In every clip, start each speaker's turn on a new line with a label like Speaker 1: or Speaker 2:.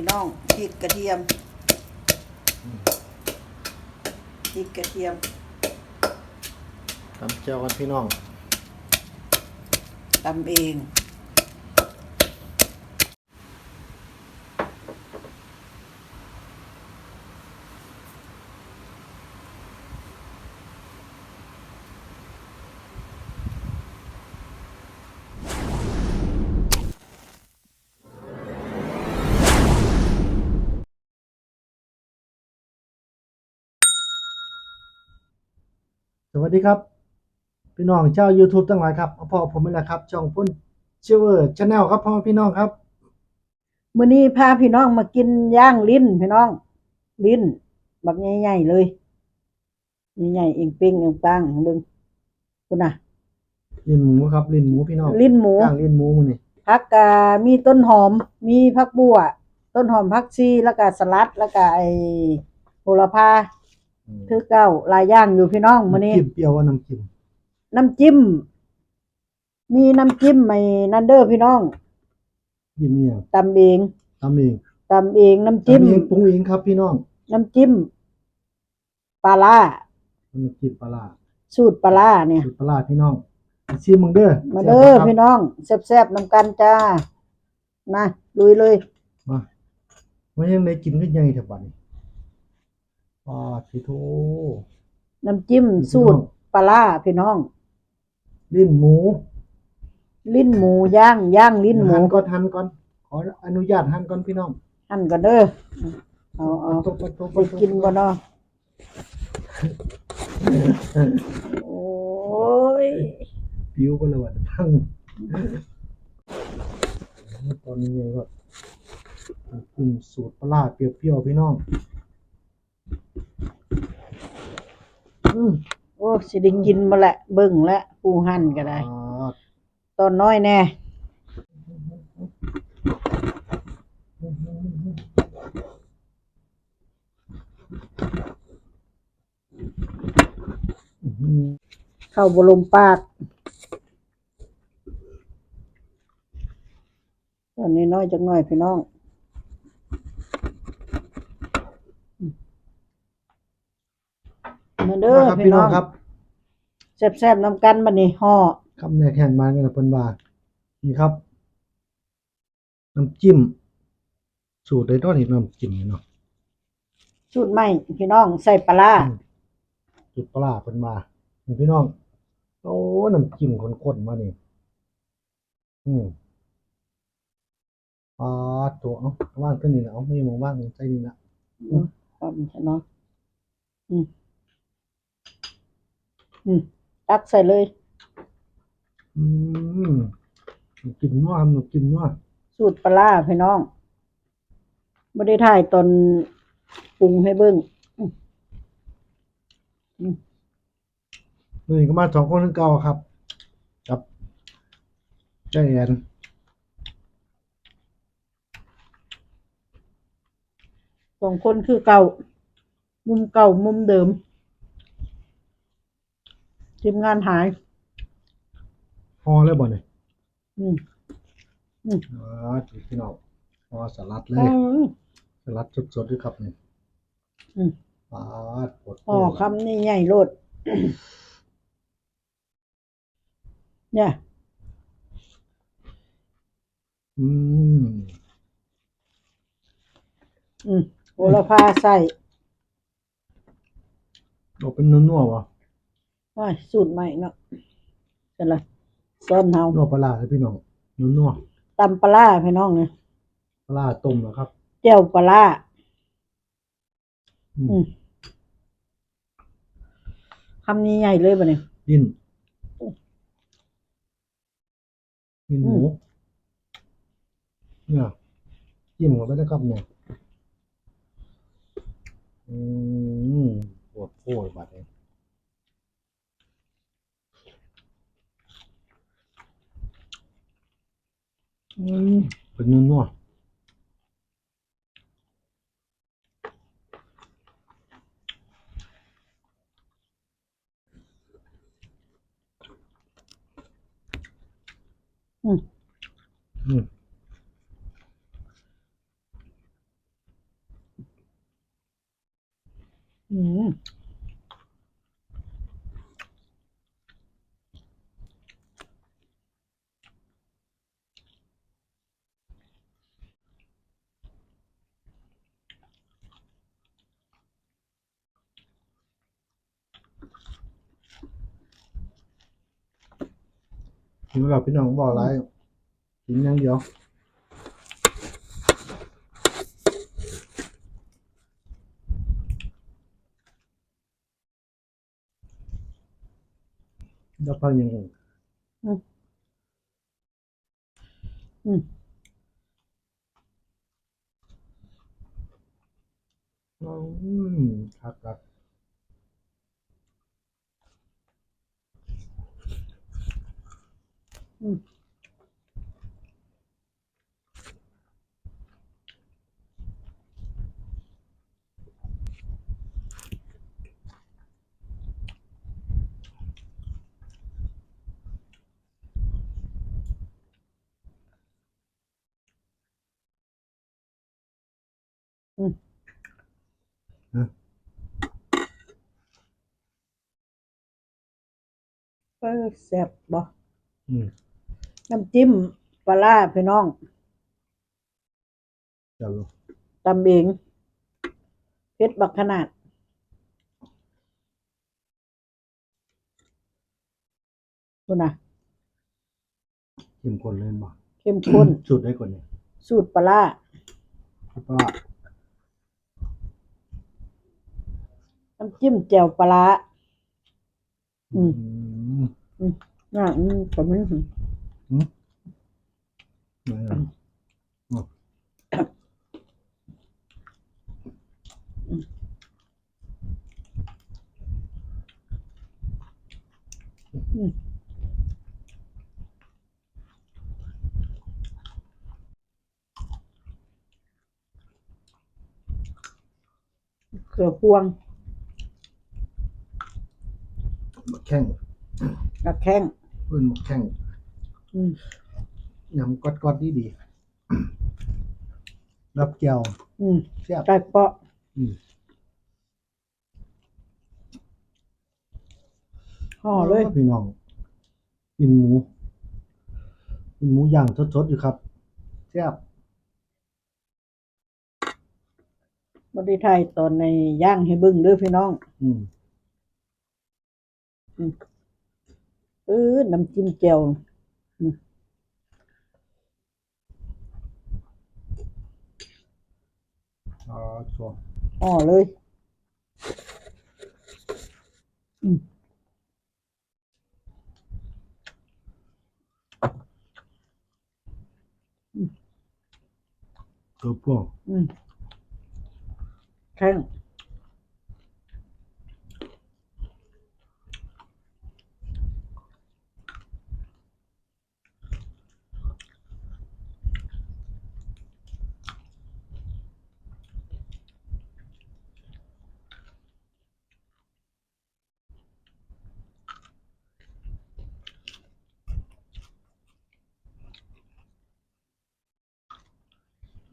Speaker 1: พี่น้องพริกกระเทียมพริกกระเทียม
Speaker 2: ตำเจียวกันพี่น้อง
Speaker 1: ตำเอง
Speaker 2: วัสดีครับ พี่น้องชาว YouTube ทั้งหลายครับพ่อผมนี่แหละครับช่องพุ่นเชเวอร์ชาแนลครับพ่อพี่น้องครับ
Speaker 1: มื้อนี้พาพี่น้องมากินย่างลิ้นพี่น้อง ลิ้นบักใหญ่ๆเลยใหญ่ๆเองเป้งเองปังเบิ่งคุณน่ะ
Speaker 2: ลิ้นหมูครับลิ้นหมูพี่น้อง
Speaker 1: ลิ้นหมู
Speaker 2: ย่างลิ้นหมูมื้อนี้
Speaker 1: ผักกามีต้นหอม มีผักบัว ต้นหอมผักชีแล้วก็สลัดแล้วก็ไอ้โหระพา คือเก้าหลายอย่างอยู่พี่น้องมื้อนี้ำ
Speaker 2: จิ้มเปรี้ยวว่าน้ำจิ้ม
Speaker 1: น้ำจิ้ม มีน้ำจิ้มไอ้นันเด้อพี่น้อง
Speaker 2: จิ้มเนี่ยง
Speaker 1: ตำเอง
Speaker 2: ทำเอง
Speaker 1: ตำเองน้ำจิ้ม
Speaker 2: ทำเองปรุงเองครับพี่น้อง
Speaker 1: น้ำจิ้มปลาล่า
Speaker 2: น้ำจิ้มปลาร้า
Speaker 1: สูตรปลาล่าเนี่ย
Speaker 2: สูตรปลาร้าพี่น้องชิมมึงเด้อ
Speaker 1: มาเด้อพี่น้องแซ่บๆน้ำกันจ้านะลุยเลย
Speaker 2: มาว่ายังได้กินขึ้นยังไงแถวบ้าน นี้ปาสิโท
Speaker 1: น้ำจิ้มสูตรปลาล่าพี่น้อง
Speaker 2: ลิ้นหมู
Speaker 1: ลิ้นหมูย่างย่างลิ้นหมู
Speaker 2: หั่นก่อนหั่นก่อนขออนุญาตหั่นก่อนพี่น้อง
Speaker 1: หั่นกันเด้อเอาเอา
Speaker 2: ตบตบ
Speaker 1: ไปกินบ่เนาะโอ้ย
Speaker 2: ผิวก็เลยว่าพังตอนนี้ก็กินสูตรปลาร้าเปรี้ยวๆพี่น้อง อืม
Speaker 1: โอ้สิได้กินมาแหละเบิ่งและปูหั่นก็ได้
Speaker 2: อ่า
Speaker 1: ตอนน้อยแน่
Speaker 2: อื้อหือ
Speaker 1: เข้าบลมปากตอนนี้น้อยจักหน่อยพี่น้องมา เด้อ
Speaker 2: มาครับ
Speaker 1: พี่
Speaker 2: พี่
Speaker 1: น้
Speaker 2: น้
Speaker 1: อ
Speaker 2: องงครับ
Speaker 1: แซ่บๆน้ำกันบัดนี้ห่อ
Speaker 2: คำแรกแห่งมากันนะเพิ่นว่านี่ครับ น้ำจิ้ม สูตรได้ตอนนี้น้ำจิ้มนี่เนาะ
Speaker 1: สูตรใหม่พี่น้องใส่ปลาร้า
Speaker 2: สูตรปลาร้าเพิ่นว่านี่พี่น้องโอ้น้ำจิ้มข้นๆมานี่อืมอ่าตัวเอาว่างตัวนี้นะเอาไม่มองว่างใจนี่นะ
Speaker 1: ครับเนาะอืม อืมตักใส่เลย
Speaker 2: อืมกินนัวครับกินนัว
Speaker 1: สูตรปลาร้าพี่น้องไม่ได้ถ่ายตอนปรุงให้เบิ้ง
Speaker 2: นี่ก็มาสองคนนึงเก่าครับกับใจแอน
Speaker 1: สองคนคือเก่า มุมเก่ามุมเดิม ทีมงานหาย
Speaker 2: พอแล้วบ่เนี่ย
Speaker 1: อืม
Speaker 2: อ๋อพี่น้องพอสลัดเล
Speaker 1: อื
Speaker 2: ย
Speaker 1: ม
Speaker 2: สลัดสดๆด้วยครับนี่
Speaker 1: อืม
Speaker 2: ปาดปวด
Speaker 1: อ๋อคำนี่ใหญ่โลดเนี่ย
Speaker 2: อืม
Speaker 1: อืมโหระพาใส่
Speaker 2: ออกเป็นนัวๆวะ
Speaker 1: ว้ายสูตรใหม่เนาะเป็นไรซ้อนเฮา
Speaker 2: นัวปลาร้าเลยพี่น้องนัว
Speaker 1: ตำปลาร้าพี่น้องเนี่ย
Speaker 2: ๆปลาร้าต้มนะครับ
Speaker 1: เจียวปลาร้า
Speaker 2: อืม
Speaker 1: อืมคำนี้ใหญ่เลยปะเนี่ย
Speaker 2: ดิ้นดิ้นหมู
Speaker 1: อืม
Speaker 2: เนี่ยจิ้มเข้าไปแล้วครับเนี่ย อืมปวดโผล่บาดเอง อืมเป็นนัวๆ
Speaker 1: อืม
Speaker 2: อืม
Speaker 1: อืม
Speaker 2: ถึงเราพี่น้องบอกอะไรกินอย่างเดียวแล้วพักยังไง
Speaker 1: อืม
Speaker 2: อืมครับครับ
Speaker 1: อืมเออแซ่บบ่
Speaker 2: อืม
Speaker 1: น้ำจิ้มปลาร้าพี่น้อง
Speaker 2: เดี๋ยว
Speaker 1: ตำเองเผ็ดบักขนาด คุณน่ะ
Speaker 2: เข้มข้นเล่นบ่
Speaker 1: เข้มข้น
Speaker 2: สุดได้ก่อนเนี่ย
Speaker 1: สูตรปลาร้า
Speaker 2: คิดว่า
Speaker 1: น้ำจิ้มแจ่วปลาร้าอืม
Speaker 2: อืม
Speaker 1: อ่าอืมก็มัน
Speaker 2: อืมไม่ เอาอ๋อ
Speaker 1: เขือพวง
Speaker 2: หมัก แข้ง
Speaker 1: กระแข้ง
Speaker 2: เพื่อนหมักแข้ง
Speaker 1: อืม
Speaker 2: ยำก๊อดๆดีดีรับแก้ว
Speaker 1: อืม
Speaker 2: แซ่บ
Speaker 1: ไก่เปาะ
Speaker 2: อืม
Speaker 1: ห่อเลย
Speaker 2: พี่น้องกินหมูกินหมูย่างสดๆอยู่ครับแซ่บบ
Speaker 1: ริไทยตอนในย่างให้บึ้งเด้อพี่น้อง
Speaker 2: อืม
Speaker 1: เออน้ำจิ้มแจ่ว
Speaker 2: อ๋อชัวร์
Speaker 1: ห่อเลยอืม
Speaker 2: ตัวพวก
Speaker 1: อืมแข้ง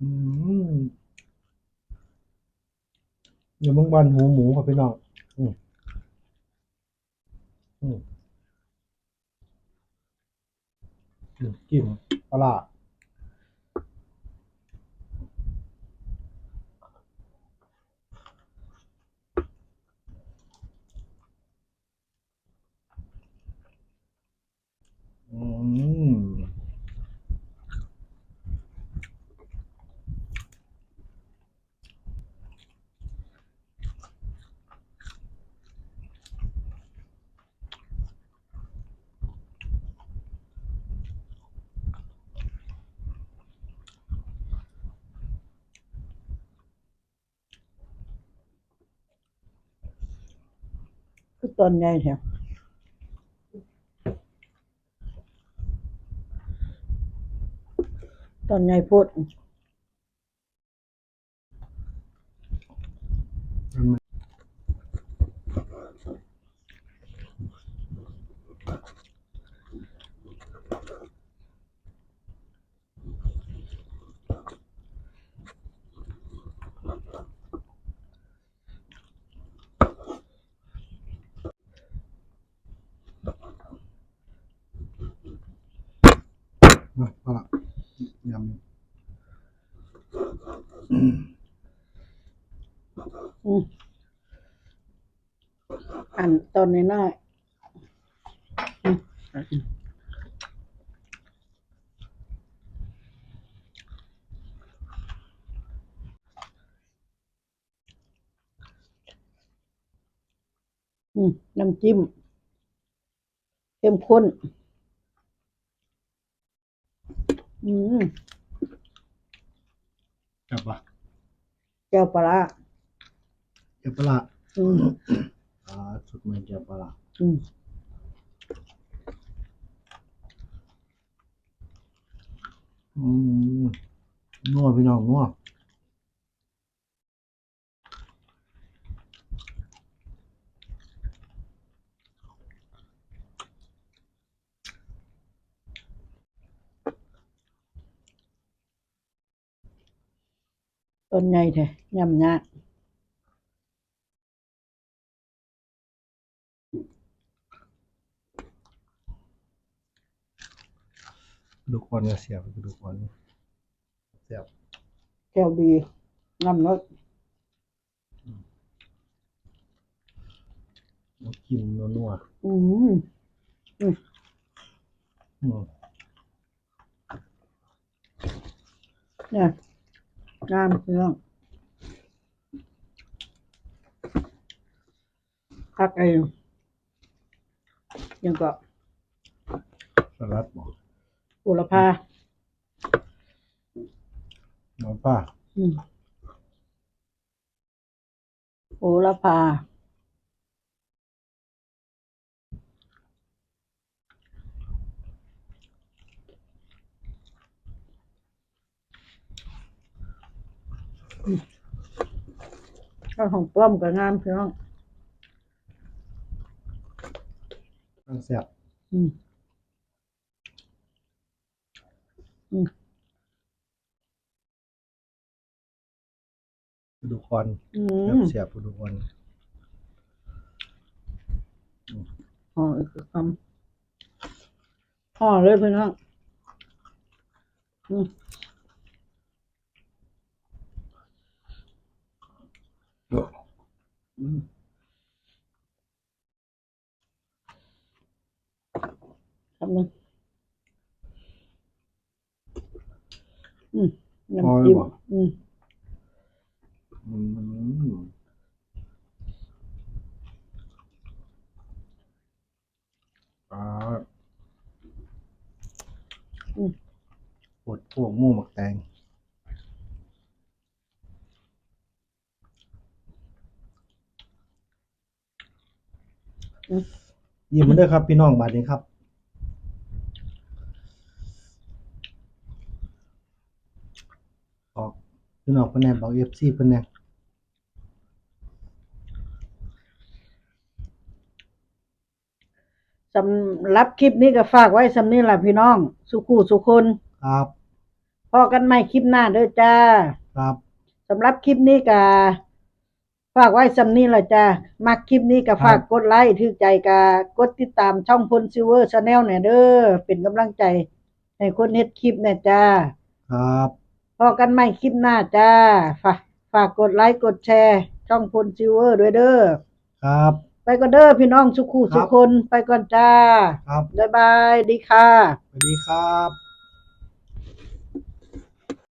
Speaker 2: เดี๋ยวบางวันหูหมูครับพี่น้องอืมอืมอืมกินปลาร้าอืม
Speaker 1: คือ ตอนใหญ่แถวต้นใหญ่โพด
Speaker 2: อ
Speaker 1: อันตอนน้อยๆอืมอืมน้ำจิ้มเข้มข้น อืม
Speaker 2: จับปะ
Speaker 1: แจ่วปลาร้า
Speaker 2: เจ็บปะละ
Speaker 1: อืม
Speaker 2: อ่าสุดมันเจ็บปะละ
Speaker 1: อืม
Speaker 2: อืมนัวพี่น้องนัว
Speaker 1: ต้นใหญ่แท้ยำยาก
Speaker 2: ดูควันก็เสียบดูควันเสียบ
Speaker 1: แจ่วดีน้ำรส
Speaker 2: น้ำกินนัวนัว
Speaker 1: อืม
Speaker 2: อืม
Speaker 1: เนี่ย งามเรื่องพักไอ้ยังก็
Speaker 2: สลัดหมอ
Speaker 1: บุรพา
Speaker 2: หมอป้า
Speaker 1: อืมโหระพา ข้าวของป้อมกับงามพี่น้อง
Speaker 2: ตั้งเสียบ
Speaker 1: อืมอืม
Speaker 2: ดูควัน
Speaker 1: อื
Speaker 2: เสียบ
Speaker 1: ม
Speaker 2: เสียบดูควัน
Speaker 1: ห่ออีกคำห่อเลยพี่น้องอืมอืม คำหนึ่งอืมน้ำจิ้มอืม
Speaker 2: อืมอ่า
Speaker 1: อืม
Speaker 2: ปวดพวกหมู่หมักแตง
Speaker 1: อืม
Speaker 2: ยิ้มมาด้วยครับ พี่น้องบาดนี้ครับ ออกพี่น้องเพิ่นแหนบอกเอฟซีเพิ่นแหน
Speaker 1: สำหรับคลิปนี้ก็ฝากไว้สำนี้ล่ะพี่น้อง สุขูสุคน
Speaker 2: ครับ
Speaker 1: พอกันใหม่คลิปหน้าเด้อจ้า
Speaker 2: ครับ
Speaker 1: สำหรับคลิปนี้ก็ ฝากไว้สำนี้ล่ะจ้ามักคลิปนี้ก็ฝากกดไลค์ถือใจก็กดติดตามช่องพลซิลเวอร์ชาแนลเนี่ยเด้อเป็นกำลังใจ ให้คนเฮ็ดคลิปเนี่ยจ้า
Speaker 2: ครับ
Speaker 1: พอกันใหม่คลิปหน้าจ้า ฝากฝากกดไลค์กดแชร์ ช่องพลซิลเวอร์ด้วยเด้อ
Speaker 2: ครับ
Speaker 1: ไปก่อนเด้อพี่น้องสุขูสุคนไปก่อนจ้า
Speaker 2: ครับ
Speaker 1: บ๊ายบายดีค่ะ
Speaker 2: สวัสดีครับ